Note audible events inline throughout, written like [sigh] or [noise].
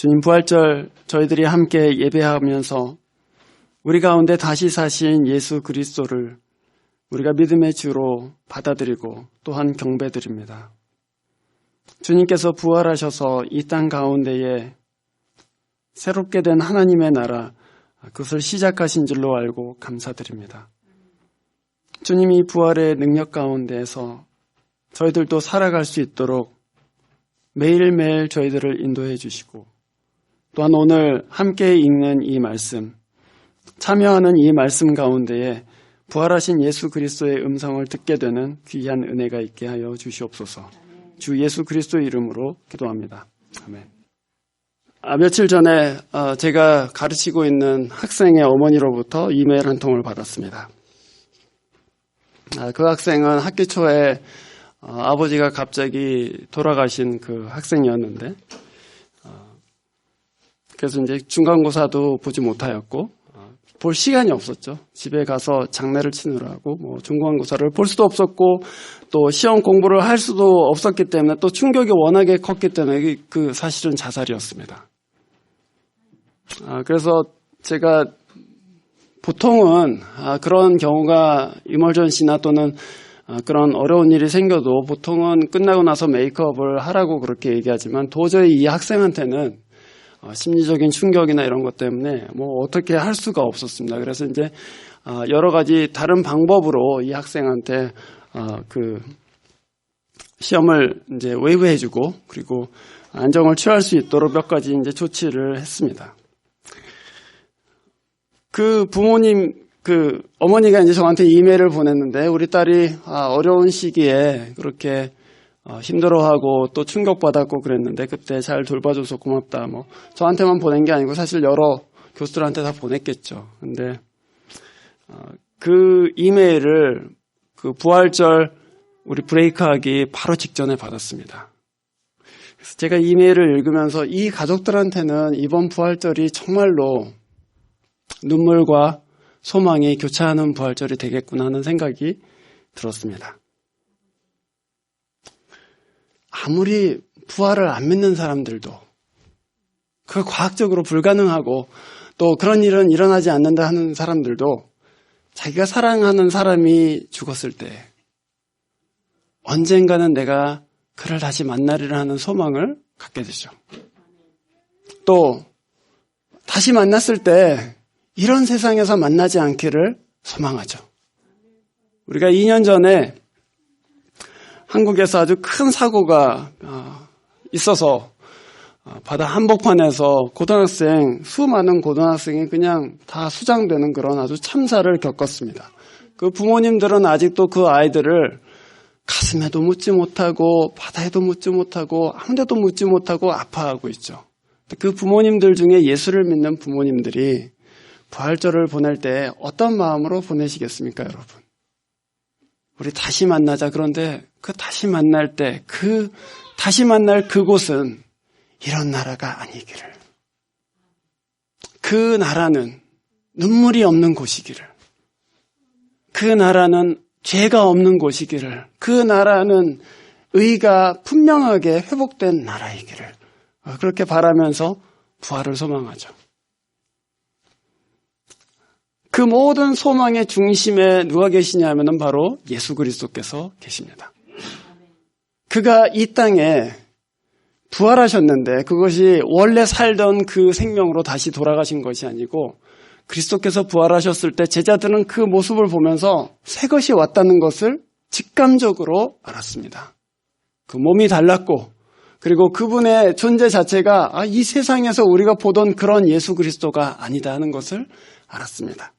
주님 부활절 저희들이 함께 예배하면서 우리 가운데 다시 사신 예수 그리스도를 우리가 믿음의 주로 받아들이고 또한 경배드립니다. 주님께서 부활하셔서 이 땅 가운데에 새롭게 된 하나님의 나라 그것을 시작하신 줄로 알고 감사드립니다. 주님이 부활의 능력 가운데에서 저희들도 살아갈 수 있도록 매일매일 저희들을 인도해 주시고 또한 오늘 함께 읽는 이 말씀, 참여하는 이 말씀 가운데에 부활하신 예수 그리스도의 음성을 듣게 되는 귀한 은혜가 있게 하여 주시옵소서. 주 예수 그리스도 이름으로 기도합니다. 아멘. 아, 며칠 전에 어, 제가 가르치고 있는 학생의 어머니로부터 이메일 한 통을 받았습니다. 아, 그 학생은 학기 초에 어, 아버지가 갑자기 돌아가신 그 학생이었는데 어, 그래서 이제 중간고사도 보지 못하였고 볼 시간이 없었죠. 집에 가서 장례를 치느라고 뭐 중간고사를 볼 수도 없었고 또 시험 공부를 할 수도 없었기 때문에 또 충격이 워낙에 컸기 때문에 그 사실은 자살이었습니다. 아, 그래서 제가 보통은 아, 그런 경우가 이멀전시나 또는 아, 그런 어려운 일이 생겨도 보통은 끝나고 나서 메이크업을 하라고 그렇게 얘기하지만 도저히 이 학생한테는 어, 심리적인 충격이나 이런 것 때문에 뭐 어떻게 할 수가 없었습니다. 그래서 이제 어, 여러 가지 다른 방법으로 이 학생한테 어, 그 시험을 이제 웨이브해주고 그리고 안정을 취할 수 있도록 몇 가지 이제 조치를 했습니다. 그 부모님 그 어머니가 이제 저한테 이메일을 보냈는데 우리 딸이 아, 어려운 시기에 그렇게 어, 힘들어하고 또 충격받았고 그랬는데 그때 잘 돌봐줘서 고맙다. 뭐 저한테만 보낸 게 아니고 사실 여러 교수들한테 다 보냈겠죠. 근데 어, 그 이메일을 그 부활절 우리 브레이크하기 바로 직전에 받았습니다. 그래서 제가 이메일을 읽으면서 이 가족들한테는 이번 부활절이 정말로 눈물과 소망이 교차하는 부활절이 되겠구나 하는 생각이 들었습니다. 아무리 부활을 안 믿는 사람들도 그 과학적으로 불가능하고 또 그런 일은 일어나지 않는다 하는 사람들도 자기가 사랑하는 사람이 죽었을 때 언젠가는 내가 그를 다시 만나리라 하는 소망을 갖게 되죠. 또 다시 만났을 때 이런 세상에서 만나지 않기를 소망하죠. 우리가 2년 전에 한국에서 아주 큰 사고가 어, 있어서 어, 바다 한복판에서 고등학생 수많은 고등학생이 그냥 다 수장되는 그런 아주 참사를 겪었습니다. 그 부모님들은 아직도 그 아이들을 가슴에도 묻지 못하고 바다에도 묻지 못하고 아무데도 묻지 못하고 아파하고 있죠. 그 부모님들 중에 예수를 믿는 부모님들이 부활절을 보낼 때 어떤 마음으로 보내시겠습니까, 여러분? 우리 다시 만나자. 그런데 그 다시 만날 때, 그, 다시 만날 그곳은 이런 나라가 아니기를. 그 나라는 눈물이 없는 곳이기를. 그 나라는 죄가 없는 곳이기를. 그 나라는 의가 분명하게 회복된 나라이기를. 그렇게 바라면서 부활을 소망하죠. 그 모든 소망의 중심에 누가 계시냐면 바로 예수 그리스도께서 계십니다. 그가 이 땅에 부활하셨는데 그것이 원래 살던 그 생명으로 다시 돌아가신 것이 아니고 그리스도께서 부활하셨을 때 제자들은 그 모습을 보면서 새 것이 왔다는 것을 직감적으로 알았습니다. 그 몸이 달랐고 그리고 그분의 존재 자체가 아, 이 세상에서 우리가 보던 그런 예수 그리스도가 아니다 하는 것을 알았습니다.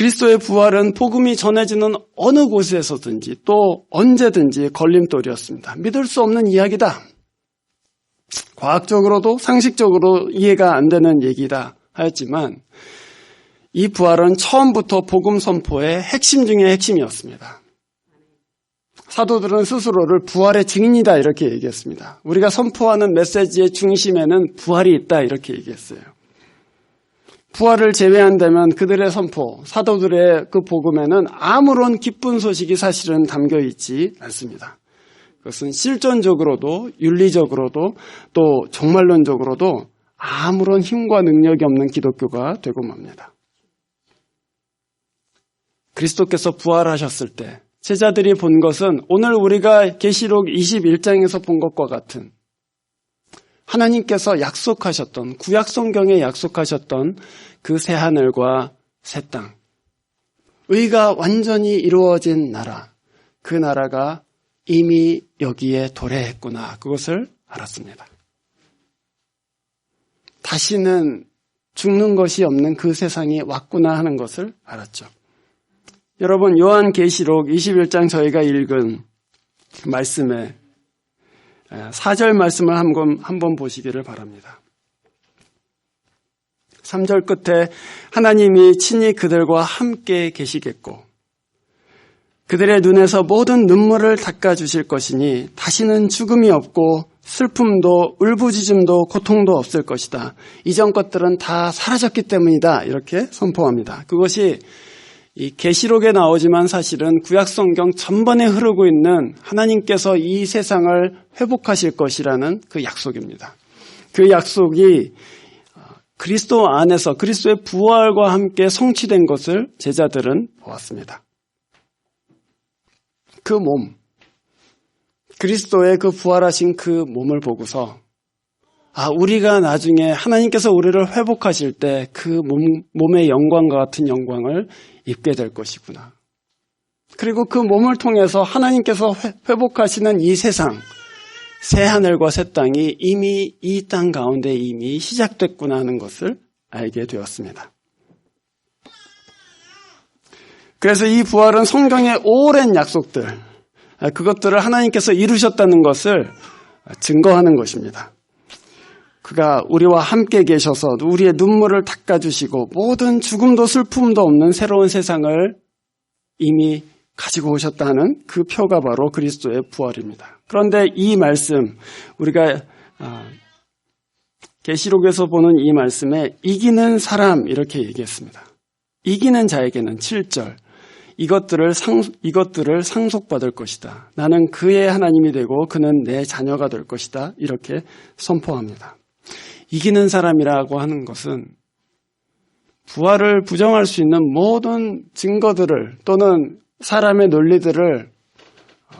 그리스도의 부활은 복음이 전해지는 어느 곳에서든지 또 언제든지 걸림돌이었습니다. 믿을 수 없는 이야기다. 과학적으로도 상식적으로 이해가 안 되는 얘기다 하였지만 이 부활은 처음부터 복음 선포의 핵심 중의 핵심이었습니다. 사도들은 스스로를 부활의 증인이다 이렇게 얘기했습니다. 우리가 선포하는 메시지의 중심에는 부활이 있다 이렇게 얘기했어요. 부활을 제외한다면 그들의 선포, 사도들의 그 복음에는 아무런 기쁜 소식이 사실은 담겨 있지 않습니다. 그것은 실존적으로도 윤리적으로도 또 종말론적으로도 아무런 힘과 능력이 없는 기독교가 되고 맙니다. 그리스도께서 부활하셨을 때 제자들이 본 것은 오늘 우리가 계시록 21장에서 본 것과 같은 하나님께서 약속하셨던 구약 성경에 약속하셨던 그 새 하늘과 새 땅. 의가 완전히 이루어진 나라. 그 나라가 이미 여기에 도래했구나. 그것을 알았습니다. 다시는 죽는 것이 없는 그 세상이 왔구나 하는 것을 알았죠. 여러분 요한계시록 21장 저희가 읽은 말씀에 4절 말씀을 한번, 한번 보시기를 바랍니다. 3절 끝에 하나님이 친히 그들과 함께 계시겠고 그들의 눈에서 모든 눈물을 닦아 주실 것이니 다시는 죽음이 없고 슬픔도 울부짖음도 고통도 없을 것이다. 이전 것들은 다 사라졌기 때문이다. 이렇게 선포합니다. 그것이 이 계시록에 나오지만 사실은 구약 성경 전반에 흐르고 있는 하나님께서 이 세상을 회복하실 것이라는 그 약속입니다. 그 약속이 그리스도 안에서 그리스도의 부활과 함께 성취된 것을 제자들은 보았습니다. 그 몸, 그리스도의 그 부활하신 그 몸을 보고서 아, 우리가 나중에 하나님께서 우리를 회복하실 때 그 몸, 몸의 영광과 같은 영광을 입게 될 것이구나. 그리고 그 몸을 통해서 하나님께서 회복하시는 이 세상, 새 하늘과 새 땅이 이미 이 땅 가운데 이미 시작됐구나 하는 것을 알게 되었습니다. 그래서 이 부활은 성경의 오랜 약속들, 그것들을 하나님께서 이루셨다는 것을 증거하는 것입니다. 그가 우리와 함께 계셔서 우리의 눈물을 닦아주시고 모든 죽음도 슬픔도 없는 새로운 세상을 이미 가지고 오셨다는 그 표가 바로 그리스도의 부활입니다. 그런데 이 말씀 우리가 아, 계시록에서 보는 이 말씀에 이기는 사람 이렇게 얘기했습니다. 이기는 자에게는 7절 이것들을 상, 이것들을 상속받을 것이다. 나는 그의 하나님이 되고 그는 내 자녀가 될 것이다. 이렇게 선포합니다. 이기는 사람이라고 하는 것은 부활을 부정할 수 있는 모든 증거들을 또는 사람의 논리들을 어,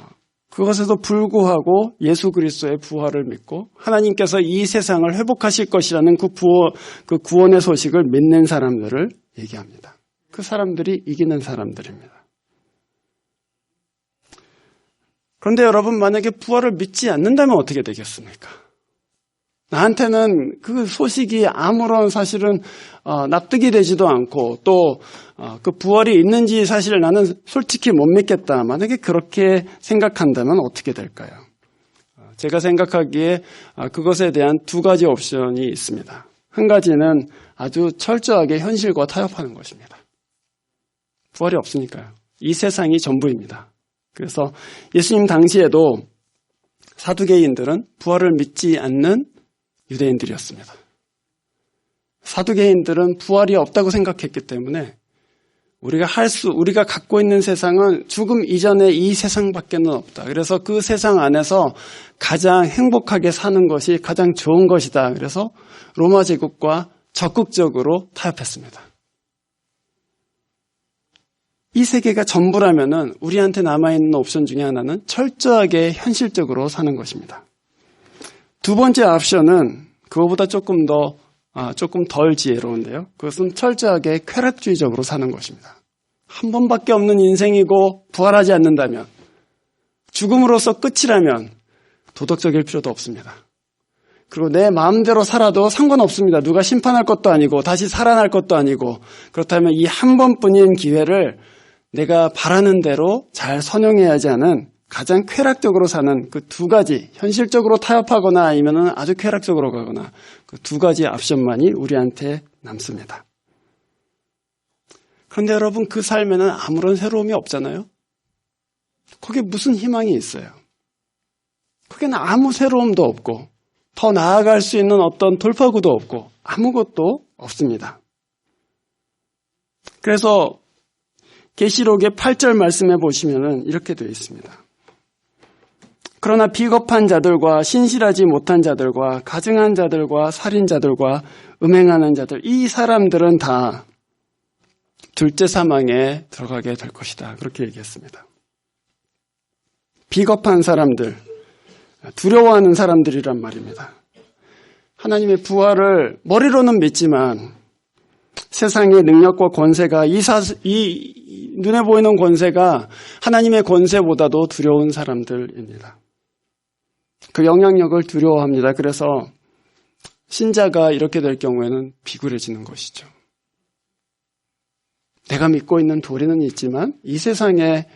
그것에도 불구하고 예수 그리스도의 부활을 믿고 하나님께서 이 세상을 회복하실 것이라는 그, 부어, 그 구원의 소식을 믿는 사람들을 얘기합니다. 그 사람들이 이기는 사람들입니다. 그런데 여러분 만약에 부활을 믿지 않는다면 어떻게 되겠습니까? 나한테는 그 소식이 아무런 사실은 어, 납득이 되지도 않고 또그 어, 부활이 있는지 사실 나는 솔직히 못 믿겠다. 만약에 그렇게 생각한다면 어떻게 될까요? 어, 제가 생각하기에 어, 그것에 대한 두 가지 옵션이 있습니다. 한 가지는 아주 철저하게 현실과 타협하는 것입니다. 부활이 없으니까요. 이 세상이 전부입니다. 그래서 예수님 당시에도 사두개인들은 부활을 믿지 않는 유대인들이었습니다. 사두개인들은 부활이 없다고 생각했기 때문에 우리가 할 수, 우리가 갖고 있는 세상은 죽음 이전에 이 세상밖에는 없다. 그래서 그 세상 안에서 가장 행복하게 사는 것이 가장 좋은 것이다. 그래서 로마 제국과 적극적으로 타협했습니다. 이 세계가 전부라면은 우리한테 남아있는 옵션 중에 하나는 철저하게 현실적으로 사는 것입니다. 두 번째 옵션은 그거보다 조금 더 아, 조금 덜 지혜로운데요. 그것은 철저하게 쾌락주의적으로 사는 것입니다. 한 번밖에 없는 인생이고 부활하지 않는다면 죽음으로서 끝이라면 도덕적일 필요도 없습니다. 그리고 내 마음대로 살아도 상관없습니다. 누가 심판할 것도 아니고 다시 살아날 것도 아니고 그렇다면 이 한 번뿐인 기회를 내가 바라는 대로 잘 선용해야 하지 않은 가장 쾌락적으로 사는 그 두 가지, 현실적으로 타협하거나 아니면 아주 쾌락적으로 가거나 그 두 가지 옵션만이 우리한테 남습니다. 그런데 여러분 그 삶에는 아무런 새로움이 없잖아요? 거기에 무슨 희망이 있어요? 거기는 아무 새로움도 없고 더 나아갈 수 있는 어떤 돌파구도 없고 아무것도 없습니다. 그래서 계시록의 8절 말씀해 보시면은 이렇게 되어 있습니다. 그러나 비겁한 자들과 신실하지 못한 자들과 가증한 자들과 살인자들과 음행하는 자들, 이 사람들은 다 둘째 사망에 들어가게 될 것이다. 그렇게 얘기했습니다. 비겁한 사람들, 두려워하는 사람들이란 말입니다. 하나님의 부활을 머리로는 믿지만 세상의 능력과 권세가 이, 사, 이 눈에 보이는 권세가 하나님의 권세보다도 두려운 사람들입니다. 그 영향력을 두려워합니다. 그래서 신자가 이렇게 될 경우에는 비굴해지는 것이죠. 내가 믿고 있는 도리는 있지만 이 세상의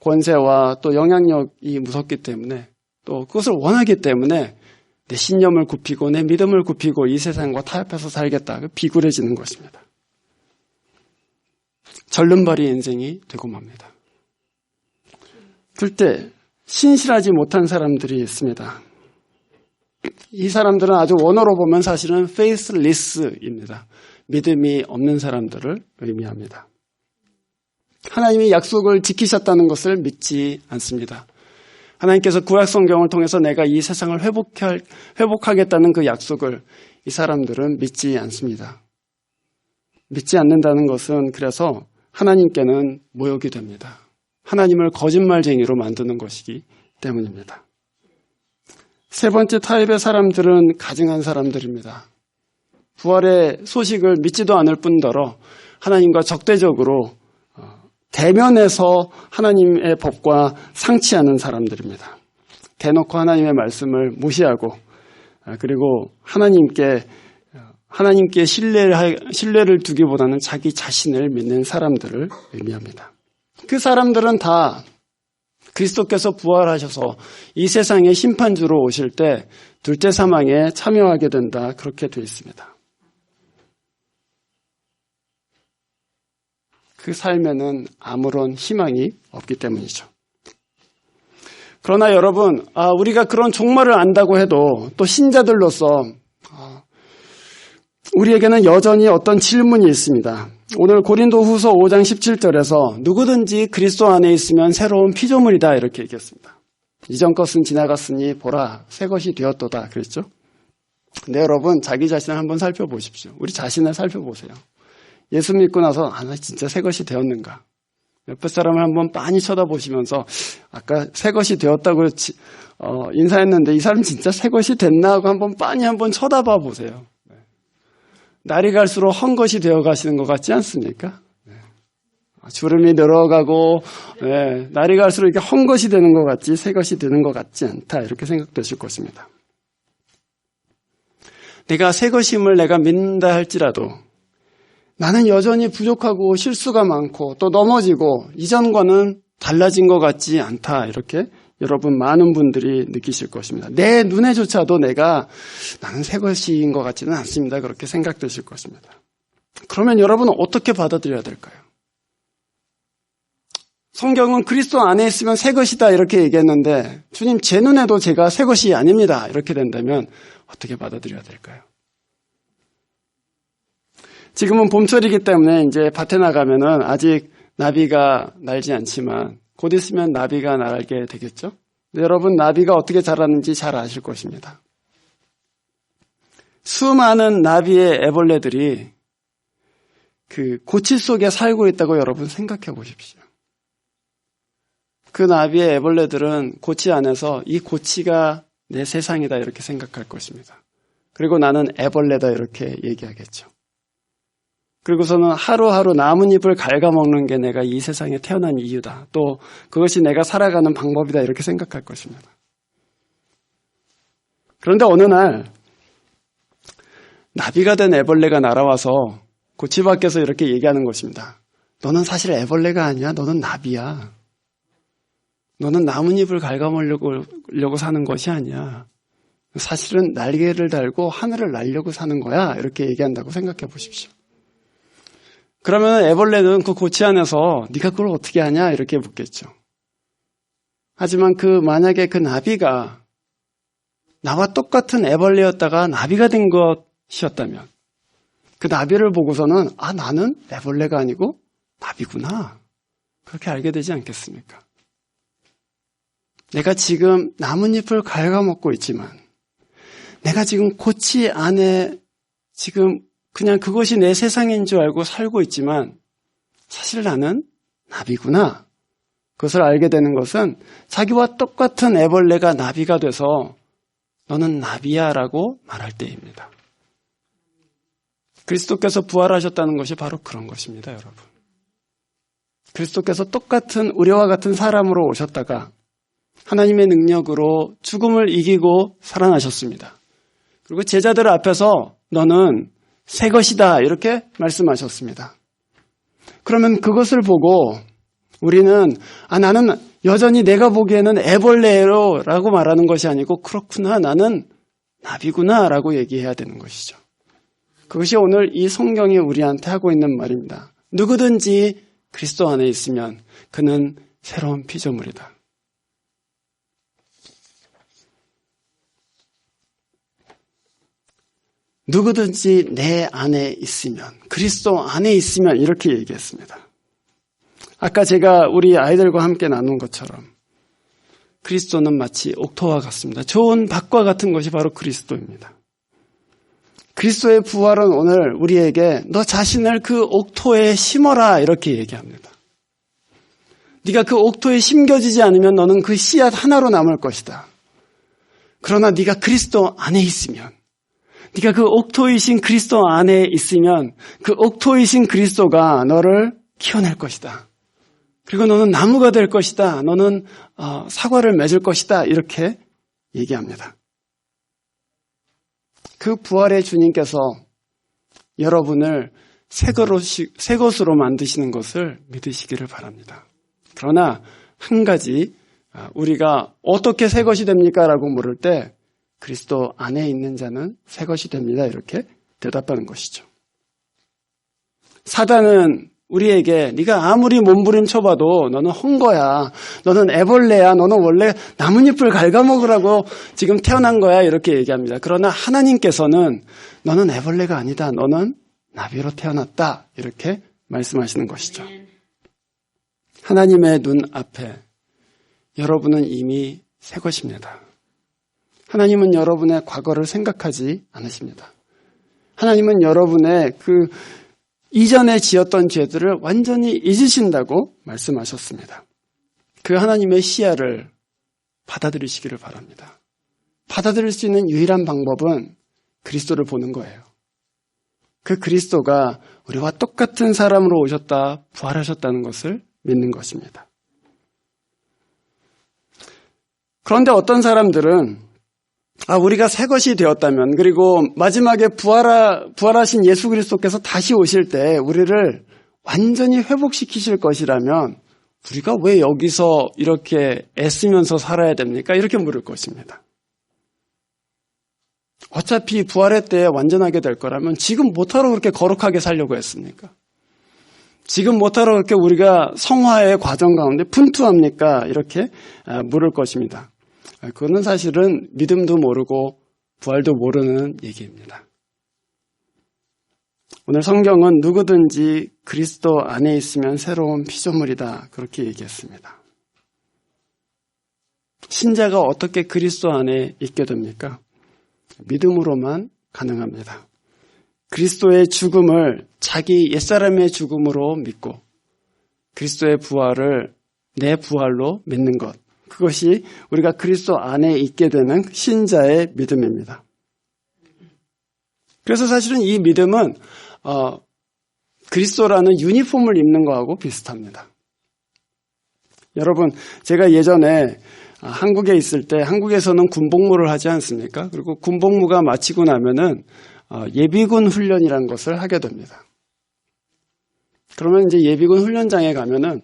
권세와 또 영향력이 무섭기 때문에 또 그것을 원하기 때문에 내 신념을 굽히고 내 믿음을 굽히고 이 세상과 타협해서 살겠다. 그 비굴해지는 것입니다. 절름발이 인생이 되고 맙니다. 그때 신실하지 못한 사람들이 있습니다. 이 사람들은 아주 원어로 보면 사실은 faithless입니다. 믿음이 없는 사람들을 의미합니다. 하나님이 약속을 지키셨다는 것을 믿지 않습니다. 하나님께서 구약 성경을 통해서 내가 이 세상을 회복할, 회복하겠다는 그 약속을 이 사람들은 믿지 않습니다. 믿지 않는다는 것은 그래서 하나님께는 모욕이 됩니다. 하나님을 거짓말쟁이로 만드는 것이기 때문입니다. 세 번째 타입의 사람들은 가증한 사람들입니다. 부활의 소식을 믿지도 않을 뿐더러 하나님과 적대적으로 대면에서 하나님의 법과 상치하는 사람들입니다. 대놓고 하나님의 말씀을 무시하고 아, 그리고 하나님께 하나님께 신뢰를, 신뢰를 두기보다는 자기 자신을 믿는 사람들을 의미합니다. 그 사람들은 다 그리스도께서 부활하셔서 이 세상의 심판주로 오실 때 둘째 사망에 참여하게 된다. 그렇게 되어 있습니다. 그 삶에는 아무런 희망이 없기 때문이죠. 그러나 여러분, 아, 우리가 그런 종말을 안다고 해도 또 신자들로서 아, 우리에게는 여전히 어떤 질문이 있습니다. 오늘 고린도 후서 5장 17절에서 누구든지 그리스도 안에 있으면 새로운 피조물이다 이렇게 얘기했습니다. 이전 것은 지나갔으니 보라 새 것이 되었도다 그랬죠. 근데 여러분 자기 자신을 한번 살펴보십시오. 우리 자신을 살펴보세요. 예수 믿고 나서 아, 나 진짜 새 것이 되었는가? 옆에 사람을 한번 빤히 쳐다보시면서 아까 새 것이 되었다고 어, 인사했는데 이 사람 진짜 새 것이 됐나 하고 한번 빤히 한번 쳐다봐 보세요. 네. 날이 갈수록 헝 것이 되어 가시는 것 같지 않습니까? 네. 주름이 늘어가고 네. 날이 갈수록 이렇게 헝 것이 되는 것 같지 새 것이 되는 것 같지 않다 이렇게 생각되실 것입니다. 내가 새 것임을 내가 믿는다 할지라도 나는 여전히 부족하고 실수가 많고 또 넘어지고 이전과는 달라진 것 같지 않다. 이렇게 여러분 많은 분들이 느끼실 것입니다. 내 눈에조차도 내가 나는 새 것인 것 같지는 않습니다. 그렇게 생각되실 것입니다. 그러면 여러분은 어떻게 받아들여야 될까요? 성경은 그리스도 안에 있으면 새 것이다 이렇게 얘기했는데 주님 제 눈에도 제가 새 것이 아닙니다. 이렇게 된다면 어떻게 받아들여야 될까요? 지금은 봄철이기 때문에 이제 밭에 나가면은 아직 나비가 날지 않지만 곧 있으면 나비가 날게 되겠죠? 여러분 나비가 어떻게 자라는지 잘 아실 것입니다. 수많은 나비의 애벌레들이 그 고치 속에 살고 있다고 여러분 생각해 보십시오. 그 나비의 애벌레들은 고치 안에서 이 고치가 내 세상이다 이렇게 생각할 것입니다. 그리고 나는 애벌레다 이렇게 얘기하겠죠. 그리고서는 하루하루 나뭇잎을 갉아먹는 게 내가 이 세상에 태어난 이유다. 또 그것이 내가 살아가는 방법이다. 이렇게 생각할 것입니다. 그런데 어느 날 나비가 된 애벌레가 날아와서 고치 밖에서 이렇게 얘기하는 것입니다. 너는 사실 애벌레가 아니야. 너는 나비야. 너는 나뭇잎을 갉아먹으려고 사는 것이 아니야. 사실은 날개를 달고 하늘을 날려고 사는 거야. 이렇게 얘기한다고 생각해 보십시오. 그러면 애벌레는 그 고치 안에서 네가 그걸 어떻게 하냐 이렇게 묻겠죠. 하지만 그 만약에 그 나비가 나와 똑같은 애벌레였다가 나비가 된 것이었다면 그 나비를 보고서는 아 나는 애벌레가 아니고 나비구나 그렇게 알게 되지 않겠습니까? 내가 지금 나뭇잎을 갉아먹고 있지만 내가 지금 고치 안에 지금 그냥 그것이 내 세상인 줄 알고 살고 있지만 사실 나는 나비구나. 그것을 알게 되는 것은 자기와 똑같은 애벌레가 나비가 돼서 너는 나비야 라고 말할 때입니다. 그리스도께서 부활하셨다는 것이 바로 그런 것입니다, 여러분. 그리스도께서 똑같은 우리와 같은 사람으로 오셨다가 하나님의 능력으로 죽음을 이기고 살아나셨습니다. 그리고 제자들 앞에서 너는 새 것이다 이렇게 말씀하셨습니다. 그러면 그것을 보고 우리는 아 나는 여전히 내가 보기에는 애벌레로라고 말하는 것이 아니고 그렇구나 나는 나비구나라고 얘기해야 되는 것이죠. 그것이 오늘 이 성경이 우리한테 하고 있는 말입니다. 누구든지 그리스도 안에 있으면 그는 새로운 피조물이다. 누구든지 내 안에 있으면, 그리스도 안에 있으면 이렇게 얘기했습니다. 아까 제가 우리 아이들과 함께 나눈 것처럼 그리스도는 마치 옥토와 같습니다. 좋은 밭과 같은 것이 바로 그리스도입니다. 그리스도의 부활은 오늘 우리에게 너 자신을 그 옥토에 심어라 이렇게 얘기합니다. 네가 그 옥토에 심겨지지 않으면 너는 그 씨앗 하나로 남을 것이다. 그러나 네가 그리스도 안에 있으면 네가 그 옥토이신 그리스도 안에 있으면 그 옥토이신 그리스도가 너를 키워낼 것이다. 그리고 너는 나무가 될 것이다. 너는 어, 사과를 맺을 것이다. 이렇게 얘기합니다. 그 부활의 주님께서 여러분을 새, 새 것으로 만드시는 것을 믿으시기를 바랍니다. 그러나 한 가지 아, 우리가 어떻게 새 것이 됩니까? 라고 물을 때 그리스도 안에 있는 자는 새 것이 됩니다. 이렇게 대답하는 것이죠. 사단은 우리에게 네가 아무리 몸부림쳐봐도 너는 헝거야. 너는 애벌레야. 너는 원래 나뭇잎을 갉아먹으라고 지금 태어난 거야. 이렇게 얘기합니다. 그러나 하나님께서는 너는 애벌레가 아니다. 너는 나비로 태어났다. 이렇게 말씀하시는 것이죠. 하나님의 눈 앞에 여러분은 이미 새 것입니다. 하나님은 여러분의 과거를 생각하지 않으십니다. 하나님은 여러분의 그 이전에 지었던 죄들을 완전히 잊으신다고 말씀하셨습니다. 그 하나님의 시야를 받아들이시기를 바랍니다. 받아들일 수 있는 유일한 방법은 그리스도를 보는 거예요. 그 그리스도가 우리와 똑같은 사람으로 오셨다, 부활하셨다는 것을 믿는 것입니다. 그런데 어떤 사람들은 아, 우리가 새 것이 되었다면, 그리고 마지막에 부활하, 부활하신 예수 그리스도께서 다시 오실 때 우리를 완전히 회복시키실 것이라면, 우리가 왜 여기서 이렇게 애쓰면서 살아야 됩니까? 이렇게 물을 것입니다. 어차피 부활의 때 완전하게 될 거라면 지금 못하러 그렇게 거룩하게 살려고 했습니까? 지금 못하러 그렇게 우리가 성화의 과정 가운데 분투합니까? 이렇게 아, 물을 것입니다. 아, 그거는 사실은 믿음도 모르고 부활도 모르는 얘기입니다. 오늘 성경은 누구든지 그리스도 안에 있으면 새로운 피조물이다. 그렇게 얘기했습니다. 신자가 어떻게 그리스도 안에 있게 됩니까? 믿음으로만 가능합니다. 그리스도의 죽음을 자기 옛사람의 죽음으로 믿고 그리스도의 부활을 내 부활로 믿는 것. 그것이 우리가 그리스도 안에 있게 되는 신자의 믿음입니다. 그래서 사실은 이 믿음은 어, 그리스도라는 유니폼을 입는 거하고 비슷합니다. 여러분, 제가 예전에 한국에 있을 때 한국에서는 군복무를 하지 않습니까? 그리고 군복무가 마치고 나면은 어, 예비군 훈련이라는 것을 하게 됩니다. 그러면 이제 예비군 훈련장에 가면은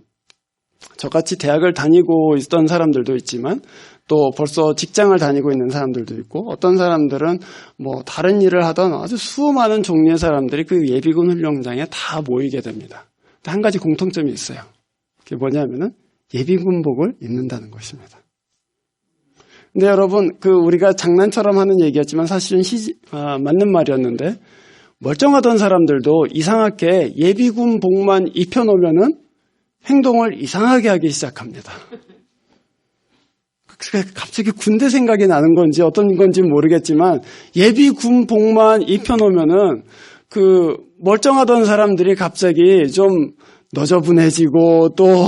저같이 대학을 다니고 있던 사람들도 있지만 또 벌써 직장을 다니고 있는 사람들도 있고 어떤 사람들은 뭐 다른 일을 하던 아주 수많은 종류의 사람들이 그 예비군 훈련장에 다 모이게 됩니다. 한 가지 공통점이 있어요. 그게 뭐냐면은 예비군복을 입는다는 것입니다. 근데 여러분, 그 우리가 장난처럼 하는 얘기였지만 사실은 시, 아, 맞는 말이었는데 멀쩡하던 사람들도 이상하게 예비군복만 입혀놓으면은 행동을 이상하게 하기 시작합니다. 갑자기 군대 생각이 나는 건지 어떤 건지 모르겠지만 예비 군 복만 입혀놓으면은 그 멀쩡하던 사람들이 갑자기 좀 너저분해지고 또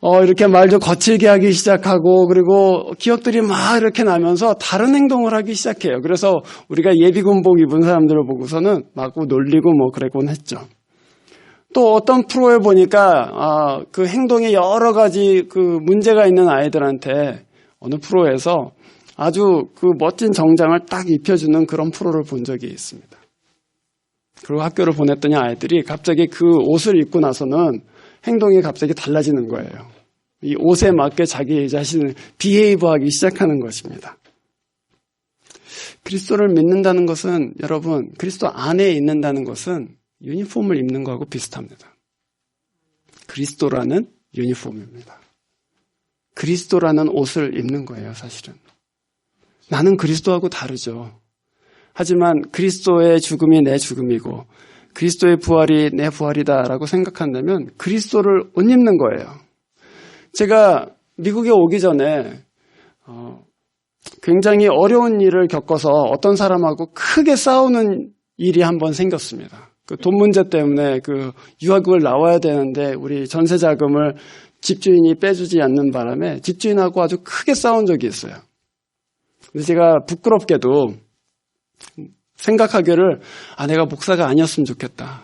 어, 이렇게 말도 거칠게 하기 시작하고 그리고 기억들이 막 이렇게 나면서 다른 행동을 하기 시작해요. 그래서 우리가 예비군복 입은 사람들을 보고서는 막 놀리고 뭐 그랬곤 했죠. 또 어떤 프로에 보니까 아, 그 행동에 여러 가지 그 문제가 있는 아이들한테 어느 프로에서 아주 그 멋진 정장을 딱 입혀주는 그런 프로를 본 적이 있습니다. 그리고 학교를 보냈더니 아이들이 갑자기 그 옷을 입고 나서는 행동이 갑자기 달라지는 거예요. 이 옷에 맞게 자기 자신을 비헤이브하기 시작하는 것입니다. 그리스도를 믿는다는 것은 여러분 그리스도 안에 있는다는 것은 유니폼을 입는 거하고 비슷합니다. 그리스도라는 유니폼입니다. 그리스도라는 옷을 입는 거예요, 사실은. 나는 그리스도하고 다르죠. 하지만 그리스도의 죽음이 내 죽음이고 그리스도의 부활이 내 부활이다라고 생각한다면 그리스도를 옷 입는 거예요. 제가 미국에 오기 전에 어, 굉장히 어려운 일을 겪어서 어떤 사람하고 크게 싸우는 일이 한 번 생겼습니다. 그 돈 문제 때문에 그 유학을 나와야 되는데 우리 전세 자금을 집주인이 빼주지 않는 바람에 집주인하고 아주 크게 싸운 적이 있어요. 근데 제가 부끄럽게도 생각하기를 아 내가 목사가 아니었으면 좋겠다.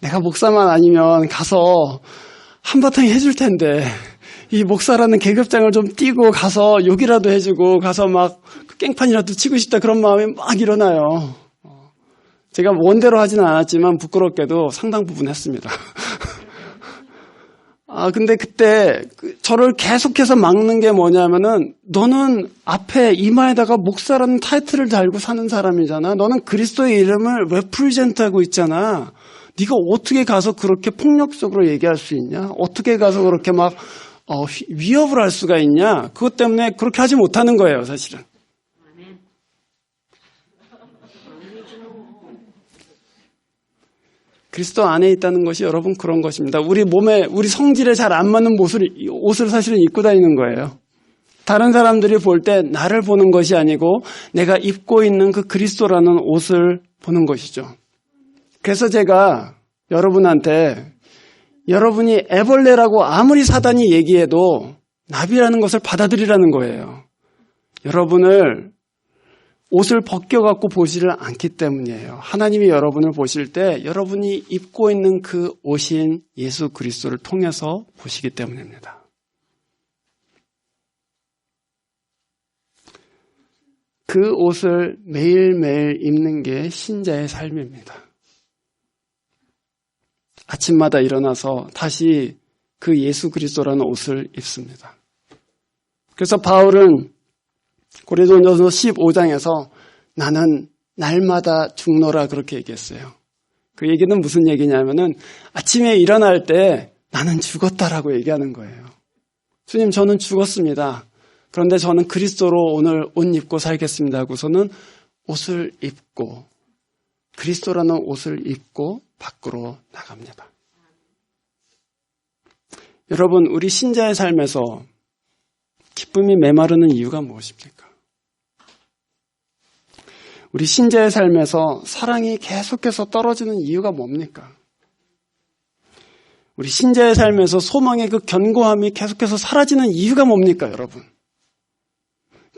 내가 목사만 아니면 가서 한바탕 해줄 텐데 이 목사라는 계급장을 좀 띄고 가서 욕이라도 해주고 가서 막 깽판이라도 치고 싶다 그런 마음이 막 일어나요. 제가 원대로 하지는 않았지만 부끄럽게도 상당 부분 했습니다. [laughs] 아, 근데 그때 그 저를 계속해서 막는 게 뭐냐면은 너는 앞에 이마에다가 목사라는 타이틀을 달고 사는 사람이잖아. 너는 그리스도의 이름을 왜 프리젠트하고 있잖아. 네가 어떻게 가서 그렇게 폭력적으로 얘기할 수 있냐? 어떻게 가서 그렇게 막 어, 위협을 할 수가 있냐? 그것 때문에 그렇게 하지 못하는 거예요, 사실은. 그리스도 안에 있다는 것이 여러분 그런 것입니다. 우리 몸에 우리 성질에 잘 안 맞는 옷을 옷을 사실은 입고 다니는 거예요. 다른 사람들이 볼 때 나를 보는 것이 아니고 내가 입고 있는 그 그리스도라는 옷을 보는 것이죠. 그래서 제가 여러분한테 여러분이 애벌레라고 아무리 사단이 얘기해도 나비라는 것을 받아들이라는 거예요. 여러분을 옷을 벗겨갖고 보지를 않기 때문이에요. 하나님이 여러분을 보실 때 여러분이 입고 있는 그 옷인 예수 그리스도를 통해서 보시기 때문입니다. 그 옷을 매일매일 입는 게 신자의 삶입니다. 아침마다 일어나서 다시 그 예수 그리스도라는 옷을 입습니다. 그래서 바울은 고린도전서 15장에서 나는 날마다 죽노라 그렇게 얘기했어요. 그 얘기는 무슨 얘기냐면은 아침에 일어날 때 나는 죽었다라고 얘기하는 거예요. 주님 저는 죽었습니다. 그런데 저는 그리스도로 오늘 옷 입고 살겠습니다 하고서는 옷을 입고 그리스도라는 옷을 입고 밖으로 나갑니다. 여러분 우리 신자의 삶에서 기쁨이 메마르는 이유가 무엇입니까? 우리 신자의 삶에서 사랑이 계속해서 떨어지는 이유가 뭡니까? 우리 신자의 삶에서 소망의 그 견고함이 계속해서 사라지는 이유가 뭡니까, 여러분?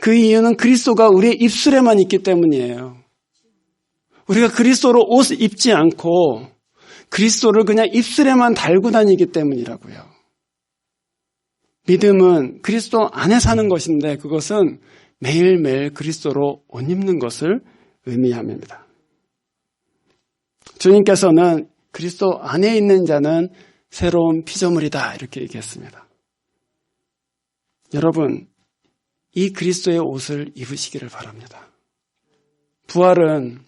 그 이유는 그리스도가 우리의 입술에만 있기 때문이에요. 우리가 그리스도로 옷 입지 않고 그리스도를 그냥 입술에만 달고 다니기 때문이라고요. 믿음은 그리스도 안에 사는 것인데 그것은 매일매일 그리스도로 옷 입는 것을 의미합니다. 주님께서는 그리스도 안에 있는 자는 새로운 피조물이다 이렇게 얘기했습니다. 여러분, 이 그리스도의 옷을 입으시기를 바랍니다. 부활은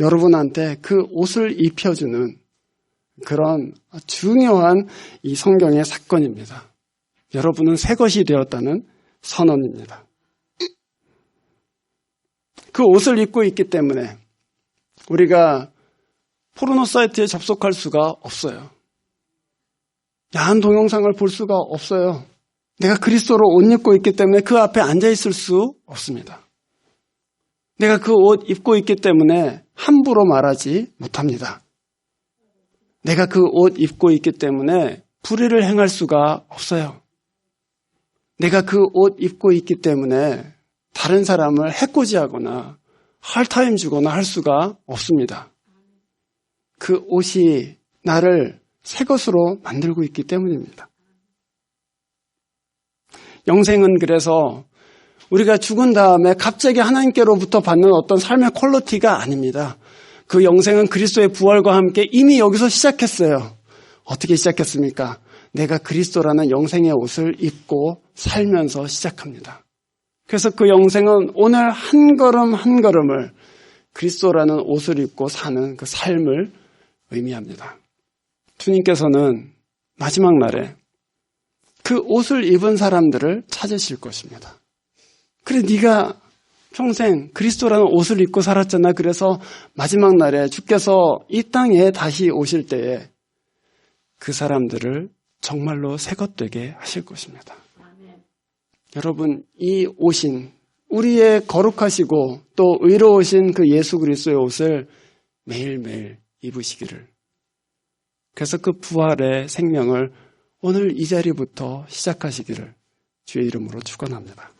여러분한테 그 옷을 입혀주는 그런 중요한 이 성경의 사건입니다. 여러분은 새 것이 되었다는 선언입니다. 그 옷을 입고 있기 때문에 우리가 포르노 사이트에 접속할 수가 없어요. 야한 동영상을 볼 수가 없어요. 내가 그리스도로 옷 입고 있기 때문에 그 앞에 앉아 있을 수 없습니다. 내가 그 옷 입고 있기 때문에 함부로 말하지 못합니다. 내가 그 옷 입고 있기 때문에 불의를 행할 수가 없어요. 내가 그 옷 입고 있기 때문에 다른 사람을 해코지하거나 할타임 주거나 할 수가 없습니다. 그 옷이 나를 새 것으로 만들고 있기 때문입니다. 영생은 그래서 우리가 죽은 다음에 갑자기 하나님께로부터 받는 어떤 삶의 퀄리티가 아닙니다. 그 영생은 그리스도의 부활과 함께 이미 여기서 시작했어요. 어떻게 시작했습니까? 내가 그리스도라는 영생의 옷을 입고 살면서 시작합니다. 그래서 그 영생은 오늘 한 걸음 한 걸음을 그리스도라는 옷을 입고 사는 그 삶을 의미합니다. 주님께서는 마지막 날에 그 옷을 입은 사람들을 찾으실 것입니다. 그래 네가 평생 그리스도라는 옷을 입고 살았잖아. 그래서 마지막 날에 주께서 이 땅에 다시 오실 때에 그 사람들을 정말로 새것 되게 하실 것입니다. 여러분 이 옷인 우리의 거룩하시고 또 의로우신 그 예수 그리스도의 옷을 매일매일 입으시기를. 그래서 그 부활의 생명을 오늘 이 자리부터 시작하시기를 주의 이름으로 축원합니다.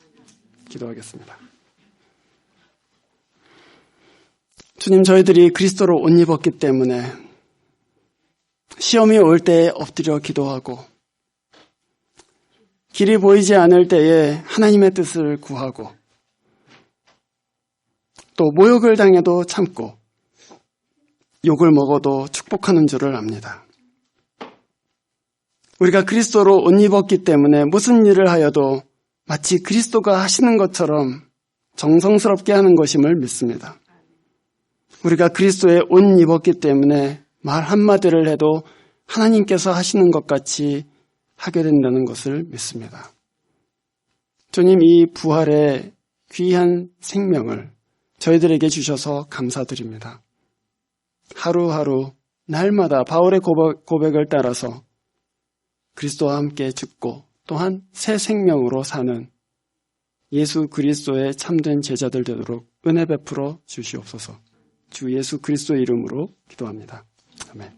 기도하겠습니다. 주님 저희들이 그리스도로 옷 입었기 때문에 시험이 올 때에 엎드려 기도하고 길이 보이지 않을 때에 하나님의 뜻을 구하고 또 모욕을 당해도 참고 욕을 먹어도 축복하는 줄을 압니다. 우리가 그리스도로 옷 입었기 때문에 무슨 일을 하여도 마치 그리스도가 하시는 것처럼 정성스럽게 하는 것임을 믿습니다. 우리가 그리스도의 옷 입었기 때문에 말 한마디를 해도 하나님께서 하시는 것 같이 하게 된다는 것을 믿습니다. 주님 이 부활의 귀한 생명을 저희들에게 주셔서 감사드립니다. 하루하루 날마다 바울의 고백 을 따라서 그리스도와 함께 죽고 또한 새 생명으로 사는 예수 그리스도의 참된 제자들 되도록 은혜 베풀어 주시옵소서. 주 예수 그리스도의 이름으로 기도합니다. 아멘.